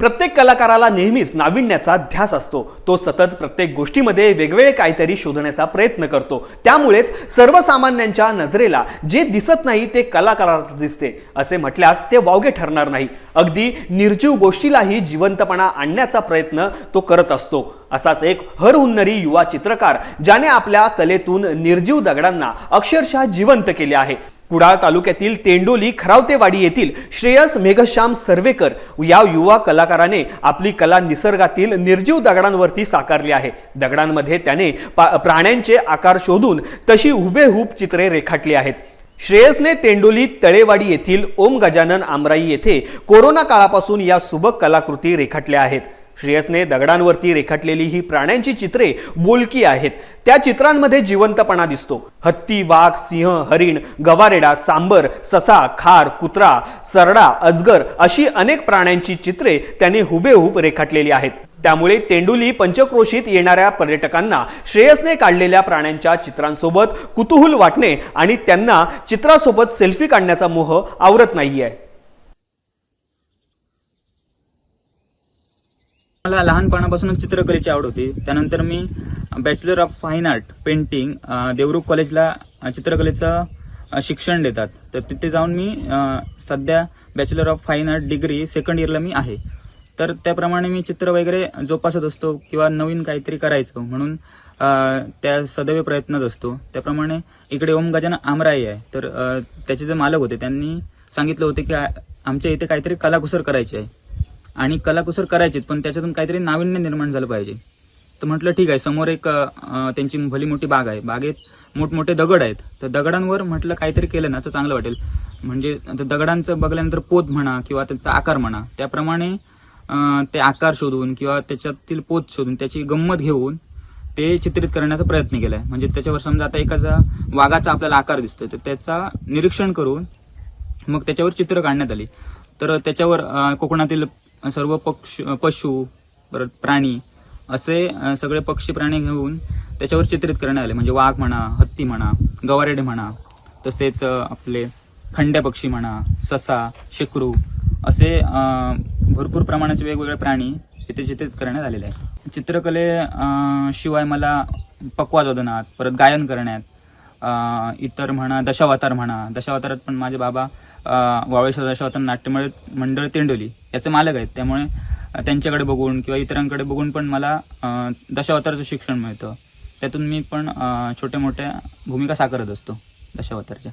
प्रत्येक कलाकाराला नेहमीच नाविन्याचा ध्यास असतो. तो सतत प्रत्येक गोष्टीमध्ये वेगवेगळे काहीतरी शोधण्याचा प्रयत्न करतो. त्यामुळेच सर्वसामान्यांच्या नजरेला जे दिसत नाही ते कलाकाराला दिसते. असे म्हटल्यास ते वावगे ठरणार नाही. अगदी निर्जीव गोष्टीलाही जिवंतपणा आणण्याचा प्रयत्न तो करत असतो. असाच एक हरहुन्नरी युवा चित्रकार ज्याने आपल्या कलेतून निर्जीव दगडांना अक्षरशः जिवंत केले आहे. कुडाळ तालुक्यातील तेंडोली खरावतेवाडी येथील श्रेयस मेघश्याम सर्वेकर या युवा कलाकाराने आपली कला निसर्गातील निर्जीव दगडांवरती साकारली आहे. दगडांमध्ये त्याने पा- प्राण्यांचे आकार शोधून तशी हुबेहूब चित्रे रेखाटली आहेत. श्रेयसने तेंडोली तळेवाडी येथील ओम गजानन आमराई येथे कोरोना काळापासून या सुबक कलाकृती रेखाटल्या आहेत. श्रेयसने दगडांवरती रेखाटलेली ही प्राण्यांची चित्रे बोलकी आहेत. त्या चित्रांमध्ये जिवंतपणा दिसतो. हत्ती वाघ सिंह हरिण गवारेडा सांबर ससा खार कुत्रा सरडा अजगर अशी अनेक प्राण्यांची चित्रे त्याने हुबेहूब रेखाटलेली आहेत. त्यामुळे तेंडुली पंचक्रोशीत येणाऱ्या पर्यटकांना श्रेयसने काढलेल्या प्राण्यांच्या चित्रांसोबत कुतूहल वाटणे आणि त्यांना चित्रासोबत सेल्फी काढण्याचा मोह आवरत नाहीये. मला लहानपणापासूनच चित्रकलेची आवड होती. त्यानंतर मी bachelor of fine art painting Devrukh कॉलेजला चित्रकलेचं शिक्षण देतात. तर तिथे जाऊन मी सध्या bachelor of fine art degree second इयरला मी आहे. तर त्याप्रमाणे मी चित्र वगैरे जोपासत असतो किंवा नवीन काहीतरी करायचं म्हणून त्या सदैव प्रयत्नात असतो. त्याप्रमाणे इकडे ओम गजान आमराई आहे. तर त्याचे जे मालक होते त्यांनी सांगितलं होते की आमच्या इथे काहीतरी कलाकुसर करायची आहे. आणि कलाकुसर करायचेत पण त्याच्यातून काहीतरी नाविन्य निर्माण झालं पाहिजे. तर म्हटलं ठीक आहे समोर एक त्यांची भली मोठी बाग आहे. बागेत मोठमोठे दगड आहेत. तर दगडांवर म्हटलं काहीतरी केलं ना तर चांगलं वाटेल. म्हणजे आता दगडांचं बघल्यानंतर पोत म्हणा किंवा त्याचा आकार म्हणा त्याप्रमाणे ते आकार शोधून किंवा त्याच्यातील पोत शोधून त्याची गंमत घेऊन ते चित्रित करण्याचा प्रयत्न केलाय. म्हणजे त्याच्यावर समजा आता एखादा वाघाचा आपल्याला आकार दिसतोय तर त्याचा निरीक्षण करून मग त्याच्यावर चित्र काढण्यात आली. तर त्याच्यावर कोकणातील सर्व पक्ष पशु परत प्राणी असे सगळे पक्षी प्राणी घेऊन त्याच्यावर चित्रित करण्यात आले. म्हणजे वाघ म्हणा हत्ती म्हणा गवारेडे म्हणा तसेच आपले खंड्या पक्षी म्हणा ससा शेकरू असे भरपूर प्रमाणाचे वेगवेगळे प्राणी इथे चित्रित करण्यात आलेले आहेत. चित्रकले शिवाय मला पक्वाजोदनात परत गायन करण्यात इतर म्हणा दशावतार म्हणा दशावतारात पण माझे बाबा वावेश्वर वावळेश्वर दशावतार नाट्यमळ मंडळ- मंडळ तेंडोली याचे मालक आहेत. त्यामुळे त्यांच्याकडे बघून किंवा इतरांकडे बघून पण मला दशावतारचं दशावताराचं शिक्षण मिळतं. त्यातून मी पण छोट्या मोठ्या भूमिका साकारत असतो दशावतारच्या.